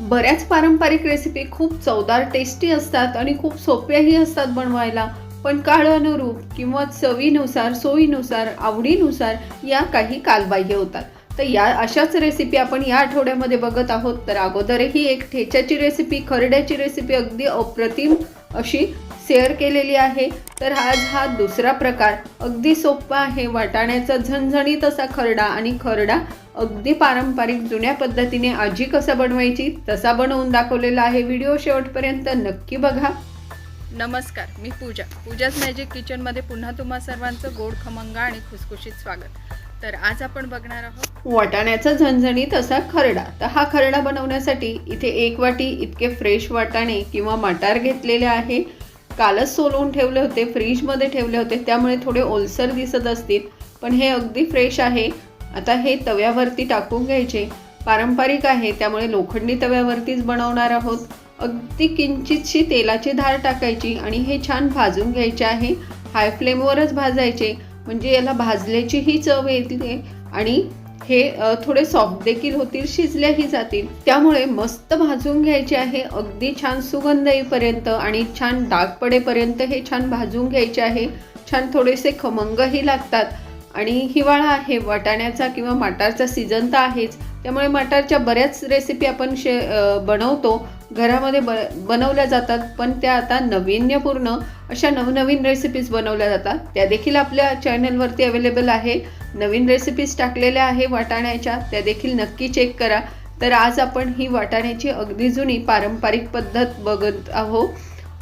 बऱ्याच पारंपरिक रेसिपी खूप चवदार टेस्टी असतात आणि खूप सोप्याही असतात बनवायला. पण काळ अनुरूप किंवा चवीनुसार सोयीनुसार आवडीनुसार या काही कालबाह्य होतात. तर या अशाच रेसिपी आपण या आठवड्यामध्ये बघत आहोत. तर अगोदरही एक ठेच्याची रेसिपी खरड्याची रेसिपी अगदी अप्रतिम अशी शेअर केलेली आहे तर आज हा दुसरा प्रकार. अगदी सोपा आहे. वाटाण्याचा झणझणीत असा खरडा आणि खरडा अगदी पारंपरिक जुन्या पद्धतीने आजी कसा बनवायची तसा बनवून दाखवलेला आहे व्हिडिओ शेवटपर्यंत नक्की बघा. नमस्कार मी पूजा. पूजाच मॅजिक किचनमध्ये पुन्हा तुम्हा सर्वांचं गोड खमंग आणि खुसखुशीत स्वागत. तर आज आपण बघणार आहोत वाटाण्याचा झणझणीत असा खरडा. तर हा खरडा बनवण्यासाठी इथे एक वाटी इतके फ्रेश वाटाणे किंवा मटार घेतलेले आहे. कालच सोलवून ठेवले होते फ्रीजमध्ये ठेवले होते त्यामुळे थोडे ओलसर दिसत असतील. पण हे अगदी फ्रेश आहे. आता हे तव्यावरती टाकून घ्यायचे. पारंपरिक आहे त्यामुळे लोखंडी तव्यावरतीच बनवणार आहोत. अगदी किंचितशी तेलाची धार टाकायची आणि हे छान भाजून घ्यायचे आहे. हाय फ्लेमवरच भाजायचे. म्हणजे याला भाजल्याचीही चव येते आणि हे थोडे सॉफ्ट देखील होतील शिजल्याही जातील. त्यामुळे मस्त भाजून घ्यायचे आहे अगदी छान सुगंध येईपर्यंत आणि छान डाग पडेपर्यंत हे छान भाजून घ्यायचे आहे. छान थोडेसे खमंगही लागतात. आणि हिवाळा आहे वाटाण्याचा किंवा मटारचा सीझन तर आहेच. त्यामुळे मटारच्या बऱ्याच रेसिपी आपण शे बनवतो. घरामध्ये ब बनवल्या जातात पण त्या आता नाविन्यपूर्ण अशा नवनवीन रेसिपीज बनवल्या जातात. त्या देखील आपल्या चॅनलवरती अवेलेबल आहे. नवीन रेसिपीज टाकलेल्या आहे वाटाण्याच्या त्या देखील नक्की चेक करा. तर आज आपण ही वाटाण्याची अगदी जुनी पारंपरिक पद्धत बघत आहोत.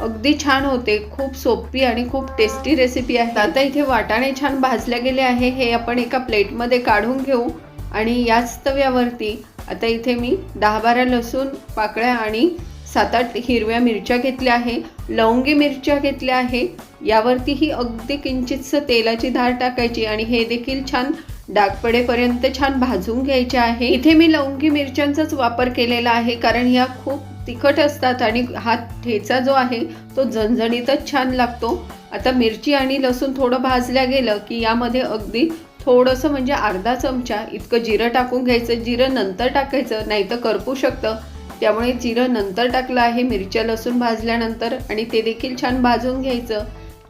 अगदी छान होते. खूप सोपी आणि खूप टेस्टी रेसिपी आहे आता इथे वाटाणे छान भाजले गेले आहे. हे आपण एका प्लेटमध्ये काढून घेऊ. आणि याच तव्यावरती आता इथे मी दहा बारा लसूण पाकळ्या आणि सात आठ हिरव्या मिरच्या घेतल्या आहे. लवंगी मिरच्या घेतल्या आहे. यावरती ही अगदी किंचितसं तेलाची धार टाकायची आणि हे देखील छान डाग पडेपर्यंत छान भाजून घ्यायचे आहे. इथे मी लवंगी मिरच्यांचाच वापर केलेला आहे कारण ह्या खूप तिखट असतात आणि हा ठेचा जो आहे तो झणझणीतच छान लागतो. आता मिरची आणि लसूण थोडं भाजल्या गेलं की यामध्ये अगदी थोडंसं म्हणजे अर्धा चमचा इतकं जिरं टाकून घ्यायचं जिरं नंतर टाकायचं नाही तर करपू शकतं. त्यामुळे जिरं नंतर टाकलं आहे मिरच्या लसूण भाजल्यानंतर आणि ते देखील छान भाजून घ्यायचं.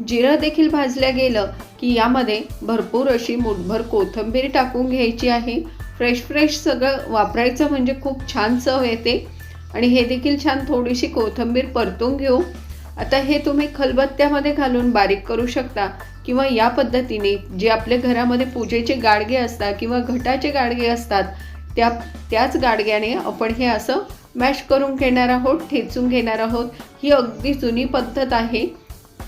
जिरं देखील भाजल्या गेलं की यामध्ये भरपूर अशी मुठभर कोथिंबीर टाकून घ्यायची आहे. फ्रेश फ्रेश सगळं वापरायचं म्हणजे खूप छान चव येते. आणि हे देखील छान थोडीशी कोथिंबीर परतून घेऊ. आता हे तुम्ही खलबत्त्यामध्ये घालून बारीक करू शकता किंवा या पद्धतीने जे आपल्या घरामध्ये पूजेचे गाडगे असतात किंवा घटाचे गाडगे असतात त्या त्याच गाडग्याने आपण हे असं मॅश करून घेणार आहोत ठेचून घेणार आहोत. ही अगदी जुनी पद्धत आहे.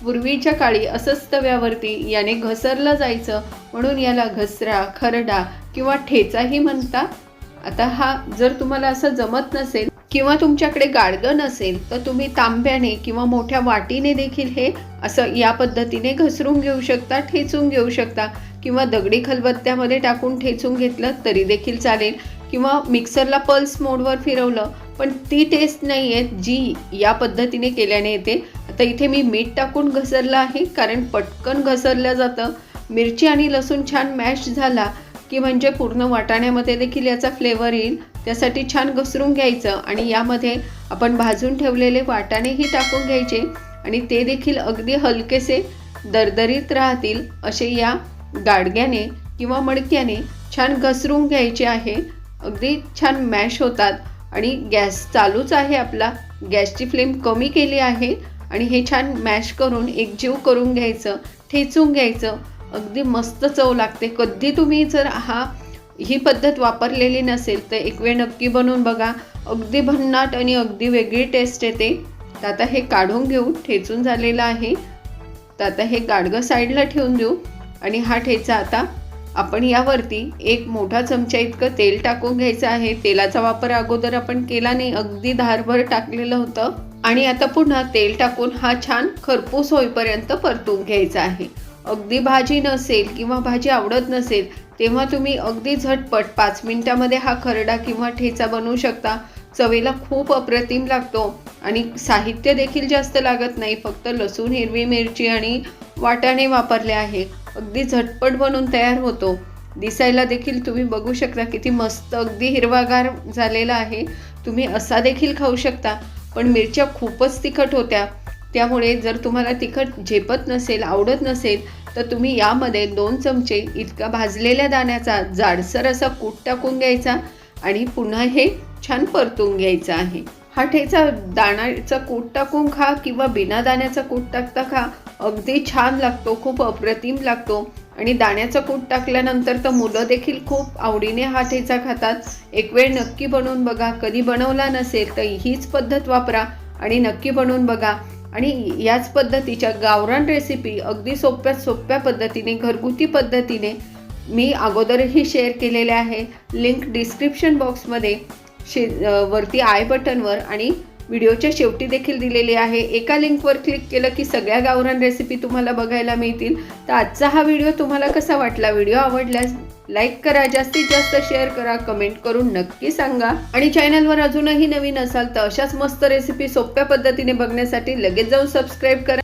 पूर्वीच्या काळी असंच तव्यावरती याने घसरलं जायचं म्हणून याला घसरा खरडा किंवा ठेचाही म्हणतात आता हा जर तुम्हाला असं जमत नसेल किंवा तुमच्याकडे गाडगं नसेल तर तुम्ही तांब्याने किंवा मोठ्या वाटीने देखील हे असं या पद्धतीने घसरून घेऊ शकता ठेचून घेऊ शकता. किंवा दगडी खलबत्त्यामध्ये टाकून ठेचून घेतलं तरी देखील चालेल. किंवा मिक्सरला पल्स मोडवर फिरवलं पण ती टेस्ट नाही आहे जी या पद्धतीने केल्याने येते. आता इथे मी मीठ टाकून घसरलं आहे कारण पटकन घसरलं जातं. मिरची आणि लसूण छान मॅश झाला की म्हणजे पूर्ण वाटाण्यामध्ये देखील याचा फ्लेवर येईल. त्यासाठी छान घसरून घ्यायचं आणि यामध्ये आपण भाजून ठेवलेले वाटाणेही टाकून घ्यायचे आणि ते देखील अगदी हलकेसे दरदरीत राहतील असे या गाडग्याने किंवा मडक्याने छान घसरून घ्यायचे आहे. अगदी छान मॅश होतात आणि गॅस चालूच आहे आपला. गॅसची फ्लेम कमी केली आहे आणि हे छान मॅश करून एकजीव करून घ्यायचं ठेचून घ्यायचं. अगदी मस्त चव लागते. कधी तुम्ही जर हा ही पद्धत वापरलेली नसेल तर एक वेळ नक्की बनवून बघा. अगदी भन्नाट आणि अगदी वेगळी टेस्ट येते. तर आता हे काढून घेऊ ठेचून झालेलं आहे. तर आता हे गाडगं साईडला ठेवून देऊ. आणि हा ठेचा आता आपण यावरती एक मोठा चमचा इतकं तेल टाकून घ्यायचं आहे. तेलाचा वापर अगोदर आपण केला नाही. अगदी धारभर टाकलेलं होतं. आणि आता पुन्हा तेल टाकून हा छान खरपूस होईपर्यंत परतून घ्यायचा आहे. अगदी भाजी नसेल किंवा भाजी आवडत नसेल तेव्हा तुम्ही अगदी झटपट पाच मिनिटामध्ये हा खरडा किंवा ठेचा बनवू शकता. चवीला खूप अप्रतिम लागतो. आणि साहित्य देखील जास्त लागत नाही फक्त लसूण हिरवी मिरची आणि वाटाणे वापरले आहे. अगदी झटपट बनून तयार होतो. दिसायला देखील तुम्ही बघू शकता किती मस्त अगदी हिरवागार झालेला आहे. तुम्ही असा देखील खाऊ शकता. पण मिरच्या खूपच तिखट होत्या. त्यामुळे जर तुम्हाला तिखट झेपत नसेल आवडत नसेल तर तुम्ही यामध्ये दोन चमचे इतका भाजलेल्या दाण्याचा जाडसर असा कूट टाकून घ्यायचा आणि पुन्हा हे छान परतून घ्यायचं आहे. हा ठेचा दाण्याचा कूट टाकून खा किंवा बिना दाण्याचा कूट टाकता खा. अगदी छान लागतो खूप अप्रतिम लागतो. आणि दाण्याचा कूट टाकल्यानंतर तर मुलं देखील खूप आवडीने हा ठेचा खातात. एक वेळ नक्की बनवून बघा. कधी बनवला नसेल तर हीच पद्धत वापरा आणि नक्की बनवून बघा. आणि याच पद्धतीच्या गावरान रेसिपी अगदी सोप्या सोप्या पद्धतीने घरगुती पद्धतीने मी अगोदरही शेअर केलेले आहे लिंक डिस्क्रिप्शन बॉक्समध्ये शे वरती आय बटनवर आणि व्हिडिओच्या शेवटी देखील दिलेली आहे. एका लिंकवर क्लिक केलं की सगळ्या गावरान रेसिपी तुम्हाला बघायला मिळतील. तर आजचा हा व्हिडिओ तुम्हाला कसा वाटला? व्हिडिओ आवडल्यास लाईक करा जास्तीत जास्त शेअर करा कमेंट करून नक्की सांगा. आणि चॅनलवर अजूनही नवीन असाल तर अशाच मस्त रेसिपी सोप्या पद्धतीने बघण्यासाठी लगेच जाऊन सबस्क्राईब करा.